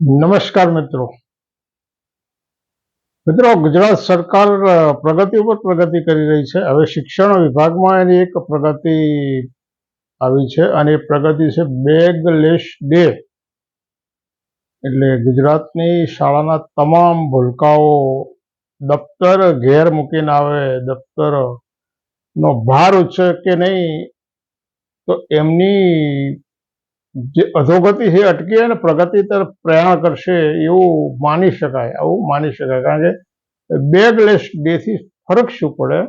નમસ્કાર મિત્રો. મિત્રો, ગુજરાત સરકાર પ્રગતિ ઉપર પ્રગતિ કરી રહી છે. હવે શિક્ષણ વિભાગમાં એની એક પ્રગતિ આવી છે અને એ પ્રગતિ છે બેગલેસ ડે. એટલે ગુજરાતની શાળાના તમામ ભૂલકાઓ દફતર ઘેર મૂકીને આવે દફતર નો ભાર ઉછે કે નહીં, તો એમની જે અધોગતિ છે અટકી અને પ્રગતિ તરફ પ્રયાણ કરશે એવું માની શકાય, આવું માની શકાય. કારણ કે બેગલેસ ડેથી ફરક શું પડે.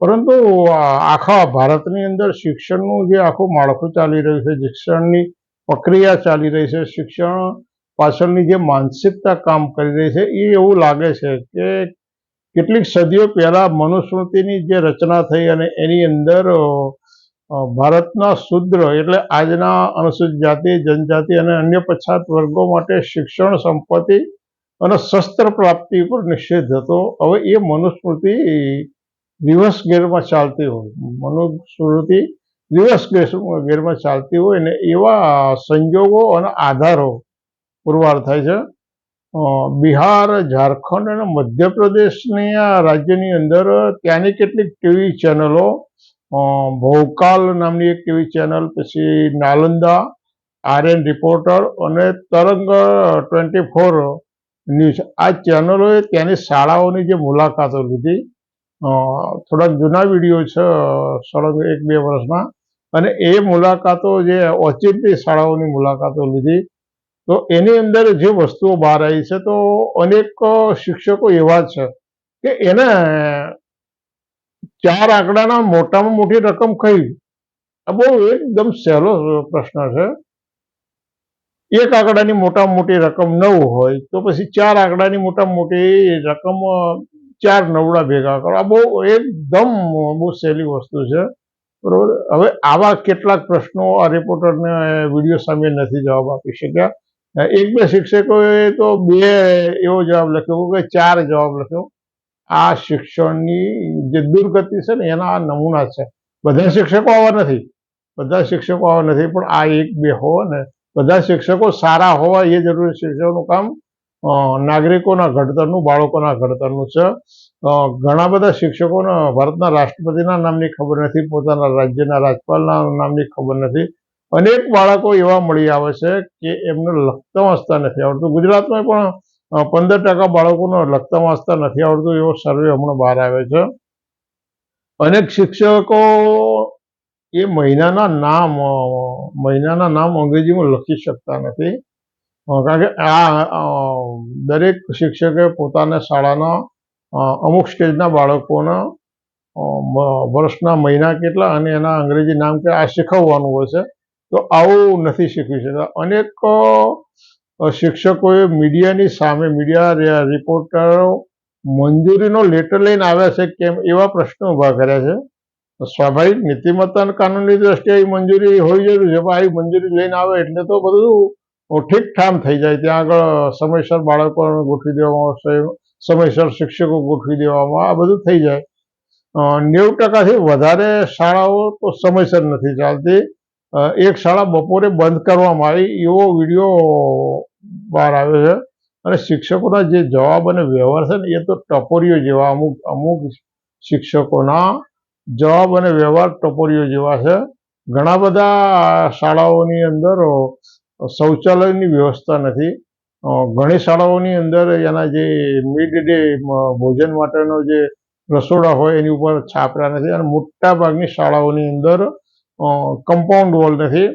પરંતુ આખા ભારતની અંદર શિક્ષણનું જે આખું માળખું ચાલી રહ્યું છે, શિક્ષણની પ્રક્રિયા ચાલી રહી છે, શિક્ષણ પાછળની જે માનસિકતા કામ કરી રહી છે એ એવું લાગે છે કે કેટલીક સદીઓ પહેલાં મનુસ્મૃતિની જે રચના થઈ અને એની અંદર ભારતના શુદ્ર એટલે આજના અનુસૂચિત જાતિ, જનજાતિ અને અન્ય પછાત વર્ગો માટે શિક્ષણ, સંપત્તિ અને શસ્ત્ર પ્રાપ્તિ ઉપર નિષેધ હતો. હવે એ મનુસ્મૃતિ રિવર્સ ગેરમાં ચાલતી હોય. મનુસ્મૃતિ રિવર્સ ગેરમાં ચાલતી હોય ને એવા સંજોગો અને આધારો પુરવાર થાય છે. બિહાર, ઝારખંડ અને મધ્યપ્રદેશની આ રાજ્યની અંદર ત્યાંની કેટલીક ટીવી ચેનલો ભોકાલ નામની એક ટીવી ચેનલ પછી નાલંદા આર્યન રિપોર્ટર અને તરંગ ટ્વેન્ટી ફોર ન્યૂઝ. આ ચેનલોએ ત્યાંની શાળાઓની જે મુલાકાતો લીધી. થોડાક જૂના વીડિયો છે, સળંગ એક બે વર્ષના. અને એ મુલાકાતો જે ઓચિંતી શાળાઓની મુલાકાતો લીધી. તો એની અંદર જે વસ્તુઓ બહાર આવી છે, તો અનેક શિક્ષકો એવા છે કે એને ચાર આંકડાના મોટામાં મોટી રકમ કઈ? આ બહુ એકદમ સહેલો પ્રશ્ન છે. એક આંકડાની મોટામાં મોટી રકમ નવ હોય, તો પછી ચાર આંકડાની મોટામાં મોટી રકમ ચાર નવડા ભેગા કરો. આ બહુ એકદમ બહુ સહેલી વસ્તુ છે. બરોબર? હવે આવા કેટલાક પ્રશ્નો આ રિપોર્ટરને વીડિયો સામે નથી જવાબ આપી શક્યા. એક બે શિક્ષકોએ તો બે એવો જવાબ લખ્યો કે ચાર જવાબ લખ્યો. આ શિક્ષણની જે દુર્ગતિ છે ને, એના આ નમૂના છે. બધા શિક્ષકો આવા નથી. બધા શિક્ષકો આવા નથી, પણ આ એક બે હોવા ને, બધા શિક્ષકો સારા હોવા એ જરૂરી શિક્ષકોનું કામ નાગરિકોના ઘડતરનું, બાળકોના ઘડતરનું છે. ઘણા બધા શિક્ષકોને, ભારતના રાષ્ટ્રપતિના નામની ખબર નથી, પોતાના રાજ્યના રાજપાલના નામની ખબર નથી. અનેક બાળકો એવા મળી આવે છે કે એમને લખતા વાંચતા નથી આવડતું. ગુજરાતમાં પણ પંદર ટકા બાળકોને લખતા વાંચતા નથી આવડતું એવો સર્વે હમણાં બહાર આવે છે. અનેક શિક્ષકો એ મહિનાના નામ મહિનાના નામ અંગ્રેજીમાં લખી શકતા નથી. કારણ કે આ દરેક શિક્ષકે પોતાના શાળાના અમુક સ્ટેજના બાળકોના વર્ષના મહિના કેટલા અને એના અંગ્રેજી નામ કે આ શીખવવાનું હોય છે. તો આવું નથી શીખવી શકતા. અનેક શિક્ષકોએ મીડિયાની સામે, મીડિયા રિપોર્ટરો મંજૂરીનો લેટર લઈને આવ્યા છે કેમ એવા પ્રશ્નો ઊભા કર્યા છે. સ્વાભાવિક નીતિમત્તા અને કાનૂની દ્રષ્ટિએ આવી મંજૂરી હોવી જરૂરી છે, પણ આવી મંજૂરી લઈને આવે એટલે તો બધું ઠીકઠામ થઈ જાય. ત્યાં આગળ સમયસર બાળકોને ગોઠવી દેવામાં આવશે, સમયસર શિક્ષકો ગોઠવી દેવામાં આ બધું થઈ જાય. નેવું ટકાથી વધારે શાળાઓ તો સમયસર નથી ચાલતી. એક શાળા બપોરે બંધ કરવામાં આવી. એવો વીડિયો બહાર આવ્યો છે. અને શિક્ષકોના જે જવાબ અને વ્યવહાર છે ને, એ તો ટપોરીઓ જેવા, અમુક અમુક શિક્ષકોના જવાબ અને વ્યવહાર ટપોરીઓ જેવા છે. ઘણા બધા શાળાઓની અંદર શૌચાલયની વ્યવસ્થા નથી. ઘણી શાળાઓની અંદર એના જે મિડ ડે ભોજન માટેનો જે રસોડા હોય એની ઉપર છાપરા નથી. અને મોટા ભાગની શાળાઓની અંદર કમ્પાઉન્ડ વોલ નથી.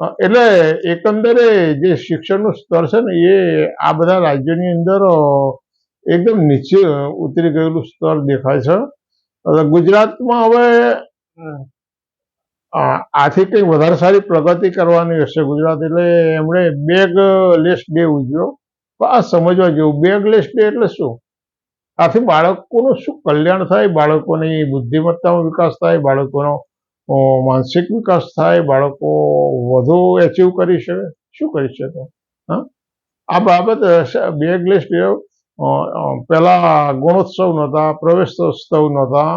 એટલે એકંદરે જે શિક્ષણનું સ્તર છે ને, એ આ બધા રાજ્યોની અંદર એકદમ નીચે ઉતરી ગયેલું સ્તર દેખાય છે. ગુજરાતમાં હવે આથી કંઈ વધારે સારી પ્રગતિ કરવાની હશે ગુજરાત, એટલે એમણે બેગ લેસ ડે ઉજવ્યો. આ સમજવા જેવું, બેગ લેસ ડે એટલે શું? આથી બાળકોનું શું કલ્યાણ થાય? બાળકોની બુદ્ધિમત્તાનો વિકાસ થાય? બાળકોનો માનસિક વિકાસ થાય, બાળકો વધુ એચીવ કરી શકે, શું કરી શકે? હા? આ બાબત બે લેસ ડે પહેલા ગુણોત્સવ નહોતા, પ્રવેશોત્સવ નહોતા,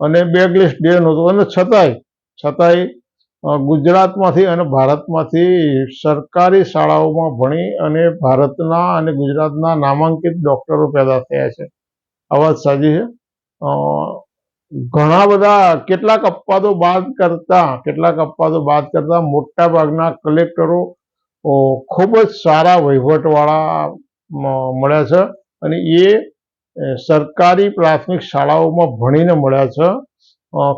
અને બેગલેસ ડે નહોતો, અને છતાંય છતાંય ગુજરાતમાંથી અને ભારતમાંથી સરકારી શાળાઓમાં ભણી અને ભારતના અને ગુજરાતના નામાંકિત ડૉક્ટરો પેદા થયા છે. આ વાત સાચી છે ઘણા બધા કેટલાક અપવાદો બાદ કરતા, કેટલાક અપવાદો બાદ કરતા મોટા ભાગના કલેક્ટરો ખૂબ જ સારા વહીવટવાળા મળ્યા છે અને એ સરકારી પ્રાથમિક શાળાઓમાં ભણીને મળ્યા છે.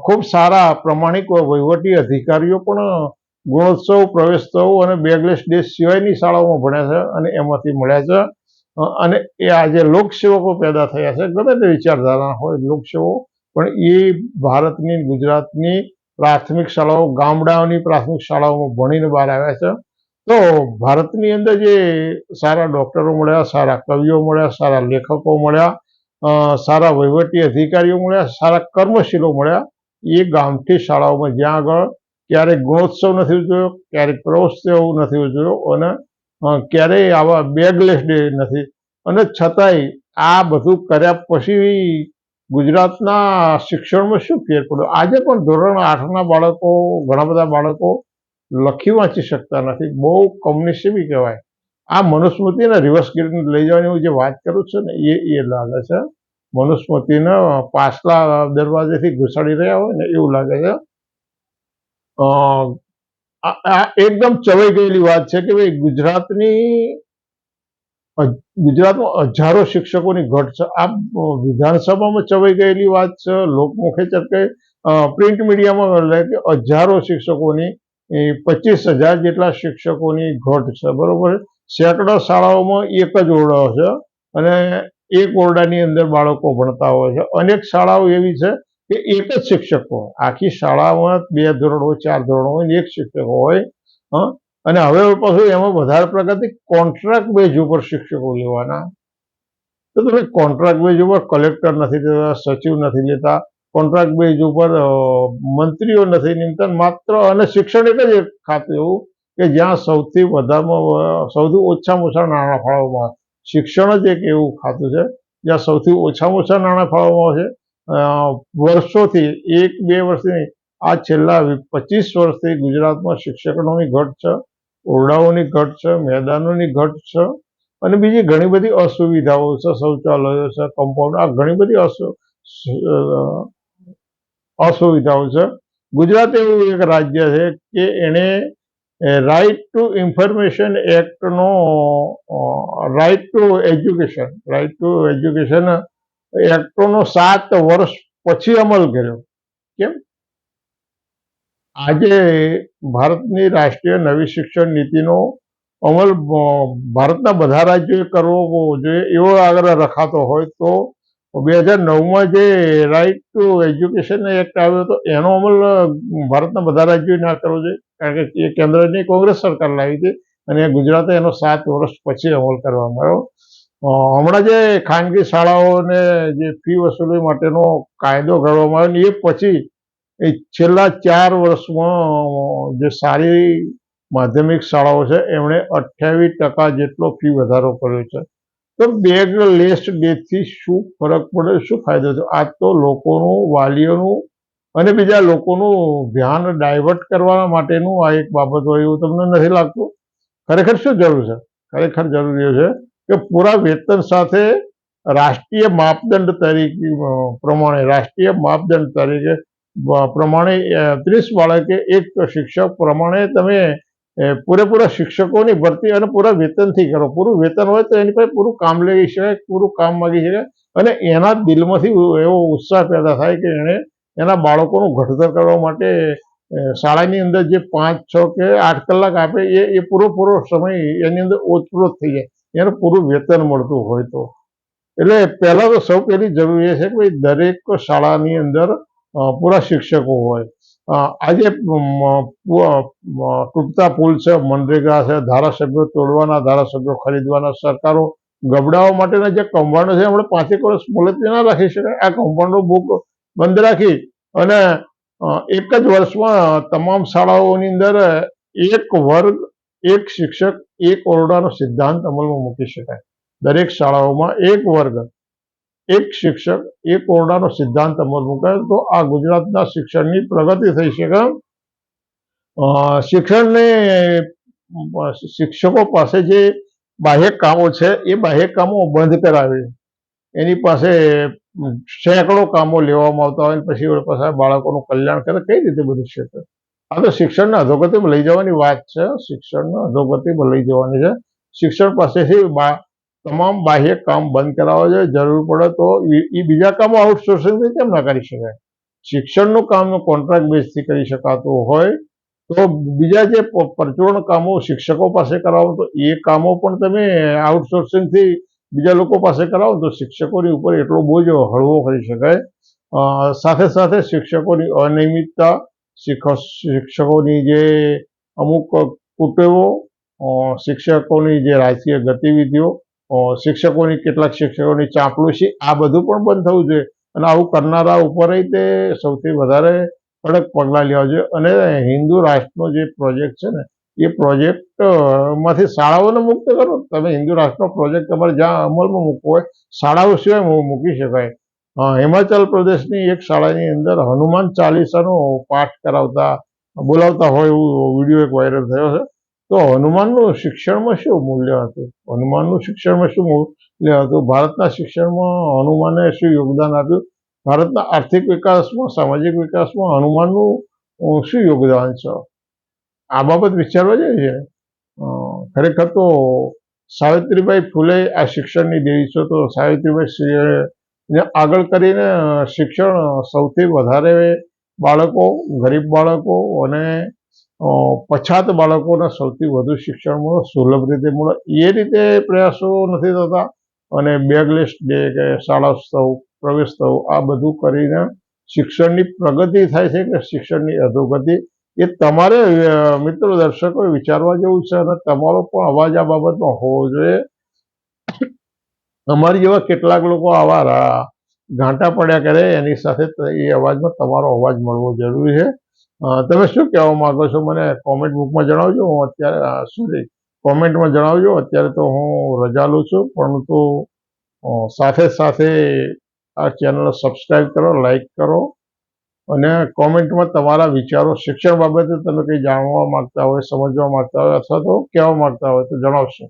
ખૂબ સારા પ્રમાણિક વહીવટી અધિકારીઓ પણ ગુણોત્સવ પ્રવેશોત્સવ અને બેગલેસ ડે સિવાયની શાળાઓમાં ભણ્યા છે અને એમાંથી મળ્યા છે. અને એ આજે લોકસેવકો પેદા થયા છે. ગમે તે વિચારધારા હોય લોકસેવકો પણ એ ભારતની, ગુજરાતની પ્રાથમિક શાળાઓ, ગામડાઓની પ્રાથમિક શાળાઓમાં ભણીને બહાર આવ્યા છે. તો ભારતની અંદર જે સારા ડૉક્ટરો મળ્યા, સારા કવિઓ મળ્યા, સારા લેખકો મળ્યા સારા વહીવટી અધિકારીઓ મળ્યા, સારા કર્મશીલો મળ્યા, એ ગામઠી શાળાઓમાં જ્યાં આગળ ક્યારેક ગુણોત્સવ નથી ઉજવ્યો, ક્યારેક પ્રવેશોત્સવ નથી ઉજવ્યો અને ક્યારેય આવા બેગલેસ ડે નથી. અને છતાંય આ બધું કર્યા પછી ગુજરાતના શિક્ષણમાં શું ફેર પડ્યો? આજે પણ ધોરણ આઠના બાળકો, ઘણા બધા બાળકો લખી વાંચી શકતા નથી. બહુ કમનસીબી કહેવાય. આ મનુસ્મૃતિને રિવર્સ ગેરને લઈ જવાની હું જે વાત કરું છું ને, એ એ લાગે છે. મનુસ્મૃતિને પાછલા દરવાજેથી ઘુસાડી રહ્યા હોય ને, એવું લાગે છે. આ એકદમ ચવાઈ ગયેલી વાત છે કે ભાઈ ગુજરાતની ગુજરાતમાં હજારો શિક્ષકોની ઘટ છે. આ વિધાનસભામાં ચવાઈ ગયેલી વાત છે. લોકમુખે ચર્ચાઈ પ્રિન્ટ મીડિયામાં કે હજારો શિક્ષકોની પચીસ હજાર જેટલા શિક્ષકોની ઘટ છે. બરોબર? સેંકડો શાળાઓમાં એક જ ઓરડો છે અને એક ઓરડાની અંદર બાળકો ભણતા હોય છે. અનેક શાળાઓ એવી છે કે એક જ શિક્ષક હોય. આખી શાળામાં બે ધોરણ હોય, ચાર ધોરણ હોય એક શિક્ષક હોય અને હવે પાછું એમાં વધારે પ્રગતિ કોન્ટ્રાક્ટ બેઝ ઉપર શિક્ષકો લેવાના. તો તમે કોન્ટ્રાક્ટ બેઝ ઉપર કલેક્ટર નથી લેતા, સચિવ નથી લેતા. કોન્ટ્રાક્ટ બેઝ ઉપર મંત્રીઓ નથી નિમતા, માત્ર અને શિક્ષણ એક જ ખાતું એવું કે જ્યાં સૌથી વધારેમાં સૌથી ઓછામાં ઓછા નાણાં ફાળવવામાં શિક્ષણ જ એક એવું ખાતું છે, જ્યાં સૌથી ઓછામાં ઓછા નાણાં ફાળવવામાં આવે છે. વર્ષોથી એક બે વર્ષથી આ છેલ્લા પચીસ વર્ષથી ગુજરાતમાં શિક્ષકોની ઘટ છે. ઓરડાઓની ઘટ છે, મેદાનોની ઘટ છે અને બીજી ઘણી બધી અસુવિધાઓ છે, શૌચાલયો છે કમ્પાઉન્ડ આ ઘણી બધી અસુવિધાઓ છે. ગુજરાત એવું એક રાજ્ય છે કે એણે right to information એક્ટનો right to education right to education એક્ટનો સાત વર્ષ પછી અમલ કર્યો. કેમ? આજે ભારતની રાષ્ટ્રીય નવી શિક્ષણ નીતિનો અમલ ભારતના બધા રાજ્યોએ કરવો જોઈએ એવો આગ્રહ રખાતો હોય તો બે હજાર નવમાં જે રાઇટ ટુ એજ્યુકેશન એક્ટ આવ્યો હતો, એનો અમલ ભારતના બધા રાજ્યોએ ના કરવો જોઈએ. કારણ કે એ કેન્દ્રની કોંગ્રેસ સરકાર લાવી હતી અને ગુજરાતે એનો સાત વર્ષ પછી અમલ કરવામાં આવ્યો. હમણાં જે ખાનગી શાળાઓને જે ફી વસૂલી માટેનો કાયદો ઘડવામાં આવ્યો ને એ પછી એ છેલ્લા ચાર વર્ષમાં જે સારી માધ્યમિક શાળાઓ છે, એમણે અઠ્યાવીસ ટકા જેટલો ફી વધારો કર્યો છે. તો બેગ લેસ ડેથી શું ફરક પડે, શું ફાયદો થયો? આ તો લોકોનું, વાલીઓનું અને બીજા લોકોનું ધ્યાન ડાયવર્ટ કરવા માટેનું આ એક બાબત હોય એવું તમને નથી લાગતું? ખરેખર શું જરૂર છે? ખરેખર જરૂરી છે કે પૂરા વેતન સાથે રાષ્ટ્રીય માપદંડ તરીકે પ્રમાણે રાષ્ટ્રીય માપદંડ તરીકે પ્રમાણે ત્રીસ બાળકે એક શિક્ષક પ્રમાણે તમે પૂરેપૂરા શિક્ષકોની ભરતી અને પૂરા વેતનથી કરો. પૂરું વેતન હોય તો એની પાસે પૂરું કામ લઈ શકાય, પૂરું કામ માગી શકાય અને એના દિલમાંથી એવો ઉત્સાહ પેદા થાય કે એણે એના બાળકોનું ઘડતર કરવા માટે શાળાની અંદર જે પાંચ, છ કે આઠ કલાક આપે એ એ પૂરો સમય એની અંદર ઓતપ્રોત થઈ જાય. એને પૂરું વેતન મળતું હોય તો. એટલે પહેલા તો સૌ પહેલી જરૂરી છે કે ભાઈ દરેક શાળાની અંદર પૂરા શિક્ષકો હોય. આજે તૂટતા પુલ છે, મનરેગા છે, ધારાસભ્યો તોડવાના, ધારાસભ્યો ખરીદવાના, સરકારો ગબડાવવા માટેના જે કૌભાંડો છે આપણે પાંચેક વર્ષ મુલતવી ના રાખી શકાય. આ કૌભાંડો બુક બંધ રાખી અને એક જ વર્ષમાં તમામ શાળાઓની અંદર એક વર્ગ, એક શિક્ષક, એક ઓરડાનો સિદ્ધાંત અમલમાં મૂકી શકાય. દરેક શાળાઓમાં એક વર્ગ એક શિક્ષક, એક ઓરડાનો સિદ્ધાંત અમલ મુકાય તો આ ગુજરાતના શિક્ષણની પ્રગતિ થઈ શકે શિક્ષણને શિક્ષકો પાસે જે બાહ્ય કામો છે, એ બાહ્ય કામો બંધ કરાવે. એની પાસે સેંકડો કામો લેવામાં આવતા હોય પછી પાછા બાળકોનું કલ્યાણ કરે, કઈ રીતે બધું શકે આ તો શિક્ષણને અધોગતિમાં લઈ જવાની વાત છે, શિક્ષણને અધોગતિમાં લઈ જવાની છે. શિક્ષણ પાસેથી તમામ બાહ્ય કામ બંધ કરાવવા જોઈએ, જરૂર પડે તો એ- બીજા કામો આઉટસોર્સિંગથી કેમ ના કરી શકાય? શિક્ષણનું કામ કોન્ટ્રાક્ટ બેઝથી કરી શકાતું હોય, તો બીજા જે પરચુરણ કામો શિક્ષકો પાસે કરાવો, તો એ કામો પણ તમે આઉટસોર્સિંગથી બીજા લોકો પાસે કરાવો, તો શિક્ષકોની ઉપર એટલો બોજ હળવો કરી શકાય. સાથે સાથે શિક્ષકોની અનિયમિતતા શિક્ષ- શિક્ષકોની જે અમુક કુટેવો શિક્ષકોની જે રાજકીય ગતિવિધિઓ શિક્ષકોની કેટલાક શિક્ષકોની ચાંપલુસી આ બધું પણ બંધ થવું જોઈએ. અને આવું કરનારા ઉપર તે સૌથી વધારે કડક પગલાં લેવા જોઈએ. અને હિન્દુ રાષ્ટ્રનો જે પ્રોજેક્ટ છે ને, એ પ્રોજેક્ટમાંથી શાળાઓને મુક્ત કરો. તમે હિન્દુ રાષ્ટ્રનો પ્રોજેક્ટ તમારે જ્યાં અમલમાં મૂકવો હોય, શાળાઓ સિવાય મૂકી શકાય. હિમાચલ પ્રદેશની એક શાળાની અંદર હનુમાન ચાલીસાનો પાઠ કરાવતા, બોલાવતા હોય એવું વીડિયો એક વાયરલ થયો છે. તો હનુમાનનું શિક્ષણમાં શું મૂલ્ય હતું? હનુમાનનું શિક્ષણમાં શું મૂલ્ય હતું? ભારતના શિક્ષણમાં હનુમાને શું યોગદાન આપ્યું? ભારતના આર્થિક વિકાસમાં, સામાજિક વિકાસમાં હનુમાનનું શું યોગદાન છે? આ બાબત વિચારવા છે? ખરેખર તો સાવિત્રીબાઈ ફૂલે આ શિક્ષણની દેવી છે, તો સાવિત્રીબાઈ આગળ કરીને શિક્ષણ સૌથી વધારે બાળકો, ગરીબ બાળકો અને પછાત બાળકોને સૌથી વધુ શિક્ષણ મળે, સુલભ રીતે મળે. એ રીતે પ્રયાસો નથી થતા અને બેગલેસ ડે કે શાળા સ્તવ, પ્રવેશ સ્તવ, આ બધું કરીને શિક્ષણની પ્રગતિ થાય છે કે શિક્ષણની અધોગતિ. એ તમારે મિત્રો દર્શકોએ વિચારવા જેવું છે અને તમારો પણ અવાજ આ બાબતમાં હોવો જોઈએ. અમારી જેવા કેટલાક લોકો આવા ઘાંટા પડ્યા કરે, એની સાથે એ અવાજમાં તમારો અવાજ મળવો જરૂરી છે. તમે શું કહેવા માંગો છો? મને કોમેન્ટ બુકમાં જણાવજો. હું અત્યારે સોરી કોમેન્ટમાં જણાવજો. અત્યારે તો હું રજા લઉં છું પરંતુ અ, સાથે સાથે આ ચેનલ સબસ્ક્રાઇબ કરો લાઈક કરો અને કોમેન્ટમાં તમારા વિચારો શિક્ષણ બાબતે તમે કંઈ જાણવા માગતા હોય સમજવા માંગતા હોય અથવા તો કહેવા માંગતા હોય તો જણાવશો.